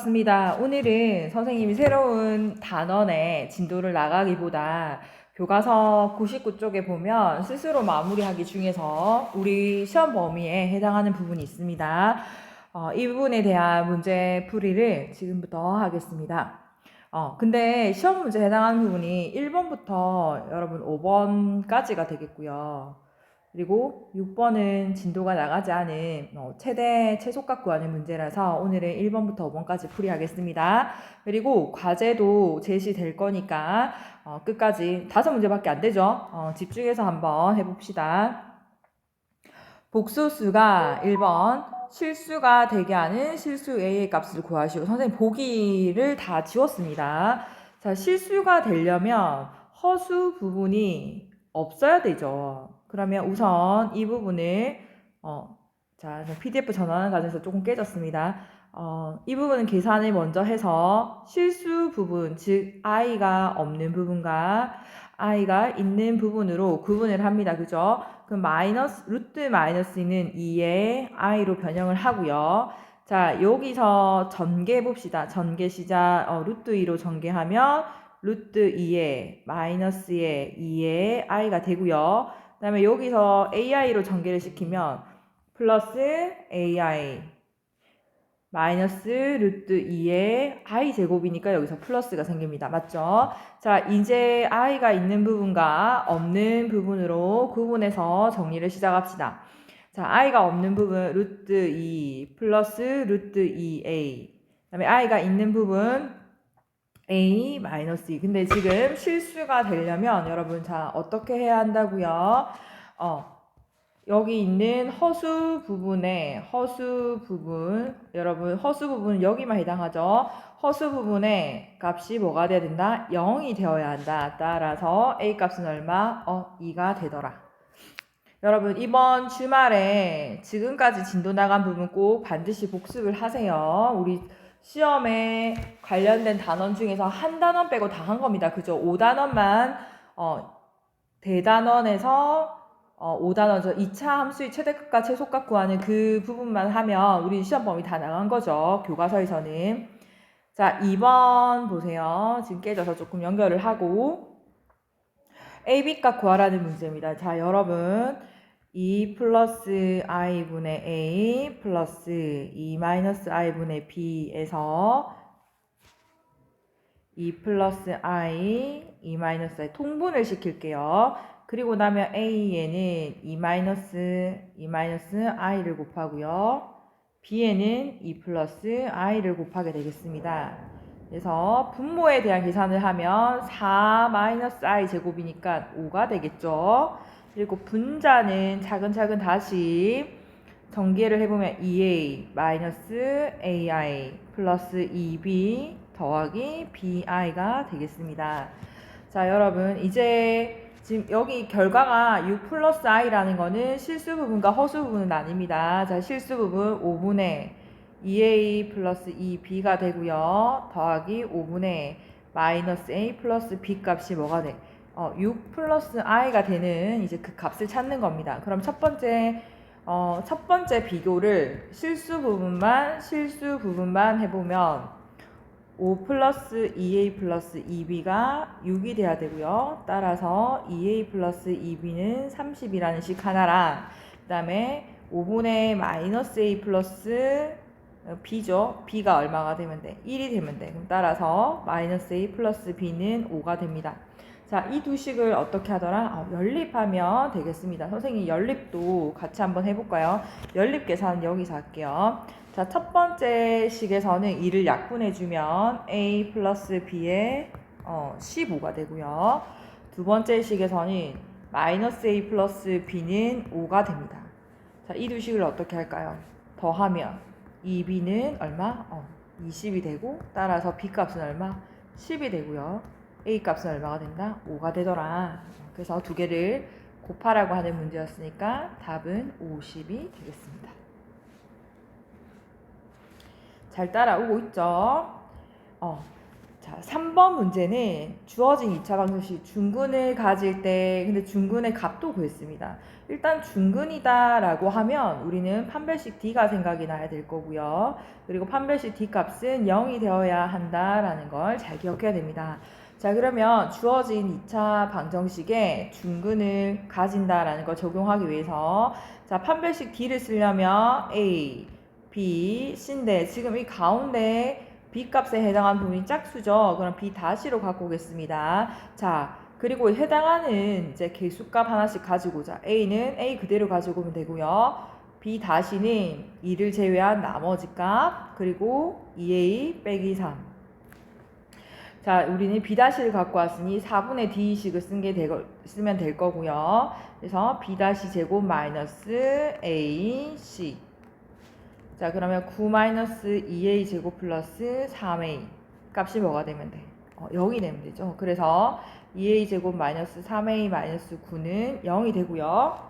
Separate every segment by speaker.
Speaker 1: 맞습니다. 오늘은 선생님이 새로운 단원의 진도를 나가기보다 교과서 99쪽에 보면 스스로 마무리하기 중에서 우리 시험 범위에 해당하는 부분이 있습니다. 어, 이 부분에 대한 문제 풀이를 지금부터 하겠습니다. 어, 근데 시험 문제에 해당하는 부분이 1번부터 여러분 5번까지가 되겠고요. 그리고 6번은 진도가 나가지 않은 어, 최대 최소값 구하는 문제라서 오늘은 1번부터 5번까지 풀이하겠습니다. 그리고 과제도 제시될 거니까 어, 끝까지 다섯 문제밖에 안 되죠. 어, 집중해서 한번 해봅시다. 복소수가 1번 실수가 되게 하는 실수 A의 값을 구하시오. 선생님 보기를 다 지웠습니다. 자, 실수가 되려면 허수 부분이 없어야 되죠. 그러면 우선 이 부분을 어, 자, PDF 전환하는 과정에서 조금 깨졌습니다. 어, 이 부분은 계산을 먼저 해서 실수 부분, 즉 i가 없는 부분과 i가 있는 부분으로 구분을 합니다. 그죠? 그럼 마이너스 루트 마이너스 는 2에 i로 변형을 하고요. 자, 여기서 전개 봅시다. 전개 시작 어, 루트 2로 전개하면 루트 2에 마이너스에 2에 i가 되고요. 그 다음에 여기서 ai로 전개를 시키면 플러스 ai 마이너스 루트 2의 i 제곱이니까 여기서 플러스가 생깁니다. 맞죠? 자, 이제 i가 있는 부분과 없는 부분으로 구분해서 정리를 시작합시다. 자, i가 없는 부분 루트 2 플러스 루트 2a 그 다음에 i가 있는 부분 a 마이너스 2 근데 지금 실수가 되려면 여러분 자 어떻게 해야 한다고요? 어 여기 있는 허수 부분에 허수 부분 여러분 허수 부분 여기만 해당하죠. 허수 부분의 값이 뭐가 돼야 된다? 0이 되어야 한다. 따라서 a 값은 얼마? 어 2가 되더라. 여러분 이번 주말에 지금까지 진도 나간 부분 꼭 반드시 복습을 하세요. 우리 시험에 관련된 단원 중에서 한 단원 빼고 다 한 겁니다. 그죠? 5단원만 어, 대단원에서 어, 5단원죠. 2차 함수의 최대값과 최소값 구하는 그 부분만 하면 우리 시험 범위 다 나간 거죠. 교과서에서는. 자, 2번 보세요. 지금 깨져서 조금 연결을 하고 AB값 구하라는 문제입니다. 자, 여러분 2 플러스 i분의 a 플러스 2 마이너스 i분의 b에서 2 플러스 i 2 마이너스 i 통분을 시킬게요. 그리고 나면 a에는 2 마이너스 2 마이너스 i를 곱하고요. b에는 2 플러스 i를 곱하게 되겠습니다. 그래서 분모에 대한 계산을 하면 4 마이너스 i 제곱이니까 5가 되겠죠. 그리고 분자는 차근차근 다시 전개를 해보면 2a 마이너스 ai 플러스 2b 더하기 bi가 되겠습니다. 자 여러분 이제 지금 여기 결과가 6 플러스 i라는 거는 실수 부분과 허수 부분은 아닙니다. 자 실수 부분 5분의 2a 플러스 2b가 되고요. 더하기 5분의 마이너스 a 플러스 b 값이 뭐가 돼? 어, 6 플러스 i가 되는 이제 그 값을 찾는 겁니다. 그럼 첫 번째 어, 첫 번째 비교를 실수 부분만 실수 부분만 해보면 5 플러스 2a 플러스 2b가 6이 돼야 되고요. 따라서 2a 플러스 2b는 30이라는 식 하나랑 그 다음에 5분의 마이너스 a 플러스 b죠. b가 얼마가 되면 돼? 1이 되면 돼. 그럼 따라서 마이너스 a 플러스 b는 5가 됩니다. 자, 이 두 식을 어떻게 하더라? 어, 연립하면 되겠습니다. 선생님 연립도 같이 한번 해볼까요? 연립 계산 여기서 할게요. 자, 첫 번째 식에서는 2를 약분해주면 a 플러스 b의 어, 15가 되고요. 두 번째 식에서는 마이너스 a 플러스 b는 5가 됩니다. 자, 이 두 식을 어떻게 할까요? 더하면 2b는 얼마? 어, 20이 되고 따라서 b 값은 얼마? 10이 되고요. A 값은 얼마가 된다? 5가 되더라. 그래서 두 개를 곱하라고 하는 문제였으니까 답은 50이 되겠습니다. 잘 따라오고 있죠? 어. 자, 3번 문제는 주어진 2차 방정식 중근을 가질 때 근데 중근의 값도 구했습니다. 일단 중근이다라고 하면 우리는 판별식 D가 생각이 나야 될 거고요. 그리고 판별식 D 값은 0이 되어야 한다라는 걸 잘 기억해야 됩니다. 자, 그러면 주어진 2차 방정식에 중근을 가진다라는 걸 적용하기 위해서 자, 판별식 D를 쓰려면 A, B, C인데 지금 이 가운데 B 값에 해당하는 부분이 짝수죠. 그럼 B 다시로 갖고 오겠습니다. 자, 그리고 해당하는 이제 개수값 하나씩 가지고 자 A는 A 그대로 가지고 오면 되고요. B 다시는 2를 제외한 나머지 값 그리고 2A 빼기 3. 자, 우리는 B 다시를 갖고 왔으니 4분의 D식을 쓴 게 되고 쓰면 될 거고요. 그래서 B 다시 제곱 마이너스 A C. 자, 그러면 9 마이너스 2A 제곱 플러스 3A 값이 뭐가 되면 돼? 어, 0이 되면 되죠. 그래서 2A 제곱 마이너스 3A 마이너스 9는 0이 되고요.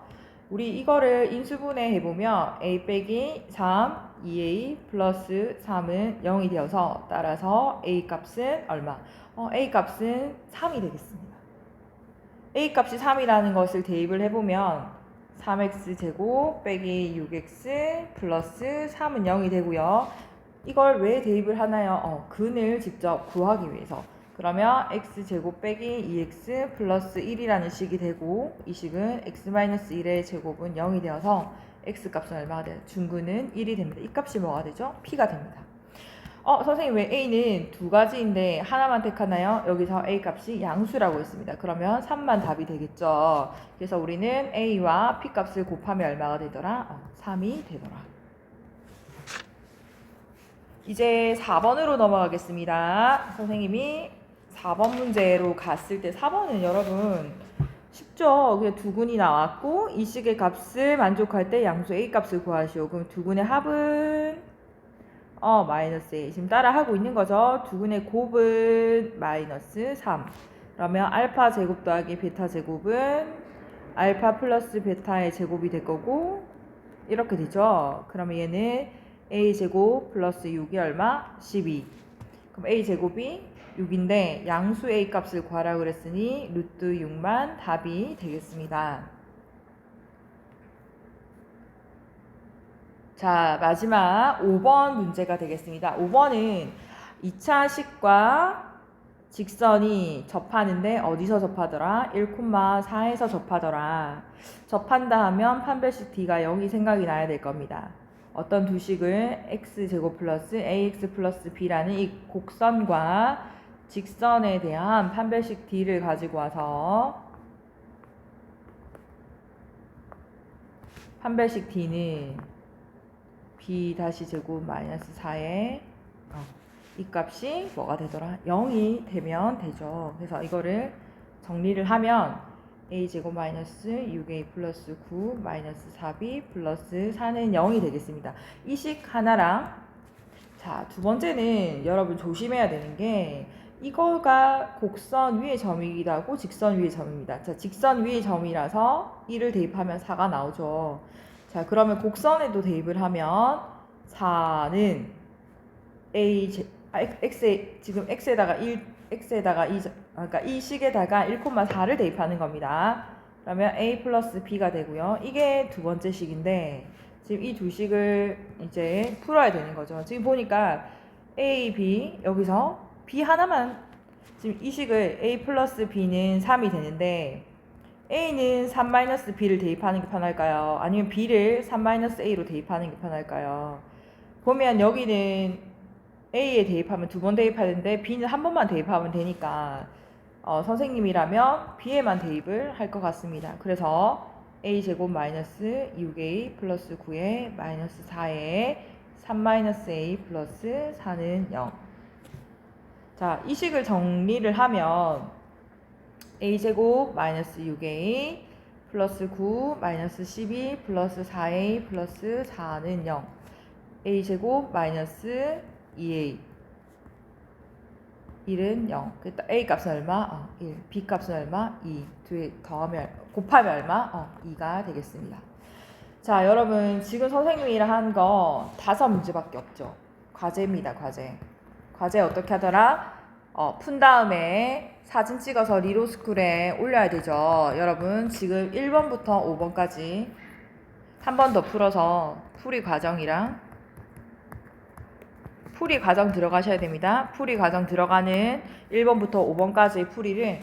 Speaker 1: 우리 이거를 인수분해 해보면 A 빼기 3, 2A 플러스 3은 0이 되어서 따라서 A 값은 얼마? 어, A 값은 3이 되겠습니다. A 값이 3이라는 것을 대입을 해보면 3x 제곱 빼기 6x 플러스 3은 0이 되고요. 이걸 왜 대입을 하나요? 어, 근을 직접 구하기 위해서. 그러면 x 제곱 빼기 2x 플러스 1이라는 식이 되고 이 식은 x-1의 제곱은 0이 되어서 x 값은 얼마가 돼요? 중근은 1이 됩니다. 이 값이 뭐가 되죠? p가 됩니다. 어, 선생님 왜 a는 두 가지인데 하나만 택하나요? 여기서 a 값이 양수라고 했습니다. 그러면 3만 답이 되겠죠. 그래서 우리는 a와 p 값을 곱하면 얼마가 되더라? 어, 3이 되더라. 이제 4번으로 넘어가겠습니다. 선생님이 4번 문제로 갔을 때 4번은 여러분 쉽죠. 그냥 두근이 나왔고 이 식의 값을 만족할 때 양수 a 값을 구하시오. 그럼 두근의 합은 어 마이너스 a 지금 따라 하고 있는 거죠. 두근의 곱은 마이너스 3. 그러면 알파 제곱 더하기 베타 제곱은 알파 플러스 베타의 제곱이 될 거고 이렇게 되죠. 그러면 얘는 a 제곱 플러스 6이 얼마? 12. 그럼 a 제곱이 6인데 양수 a 값을 구하라 그랬으니 루트 6만 답이 되겠습니다. 자, 마지막 5번 문제가 되겠습니다. 5번은 2차 식과 직선이 접하는데 어디서 접하더라? 1,4에서 접하더라. 접한다 하면 판별식 D가 0이 생각이 나야 될 겁니다. 어떤 두 식을 x제곱 플러스 ax 플러스 b라는 이 곡선과 직선에 대한 판별식 D를 가지고 와서 판별식 D는 b 다시 제곱 마이너스 4의 어, 이 값이 뭐가 되더라? 0이 되면 되죠. 그래서 이거를 정리를 하면 a 제곱 마이너스 6a 플러스 9 마이너스 4b 플러스 4는 0이 되겠습니다. 이 식 하나랑 자, 두 번째는 여러분 조심해야 되는 게 이거가 곡선 위의 점이기도 하고 직선 위의 점입니다. 자, 직선 위의 점이라서 1을 대입하면 4가 나오죠. 자, 그러면 곡선에도 대입을 하면 4는 a 제, 아, x 지금 x에다가 1 x에다가 2 그러니까 이 식에다가 1,4를 대입하는 겁니다. 그러면 a 플러스 b가 되고요. 이게 두 번째 식인데 지금 이 두 식을 이제 풀어야 되는 거죠. 지금 보니까 a, b 여기서 b 하나만 지금 이 식을 a 플러스 b는 3이 되는데 a는 3 마이너스 b를 대입하는 게 편할까요? 아니면 b를 3 마이너스 a로 대입하는 게 편할까요? 보면 여기는 a에 대입하면 두 번 대입하는데 b는 한 번만 대입하면 되니까 어, 선생님이라면 b에만 대입을 할 것 같습니다. 그래서 a 제곱 마이너스 6a 플러스 9에 마이너스 4에 3 마이너스 a 플러스 4는 0. 자, 이 식을 정리를 하면 a 제곱 마이너스 6a 플러스 9 마이너스 12 플러스 4a 플러스 4는 0 a 제곱 마이너스 2a 1은 0 그랬다. A 값은 얼마? 어, 1 b 값은 얼마? 2 두에 더하면 곱하면 얼마? 어, 2가 되겠습니다. 자 여러분 지금 선생님이랑 한 거 다섯 문제밖에 없죠? 과제입니다 과제 과제 어떻게 하더라? 어, 푼 다음에 사진 찍어서 리로스쿨에 올려야 되죠. 여러분 지금 1번부터 5번까지 한 번 더 풀어서 풀이 과정이랑 풀이 과정 들어가셔야 됩니다. 풀이 과정 들어가는 1번부터 5번까지의 풀이를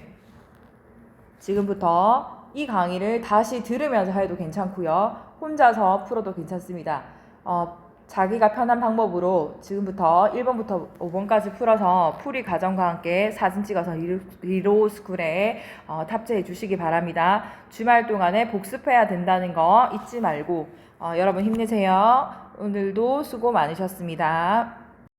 Speaker 1: 지금부터 이 강의를 다시 들으면서 해도 괜찮고요. 혼자서 풀어도 괜찮습니다. 어, 자기가 편한 방법으로 지금부터 1번부터 5번까지 풀어서 풀이 과정과 함께 사진 찍어서 리로- 리로스쿨에 어, 탑재해 주시기 바랍니다. 주말 동안에 복습해야 된다는 거 잊지 말고 어, 여러분 힘내세요. 오늘도 수고 많으셨습니다.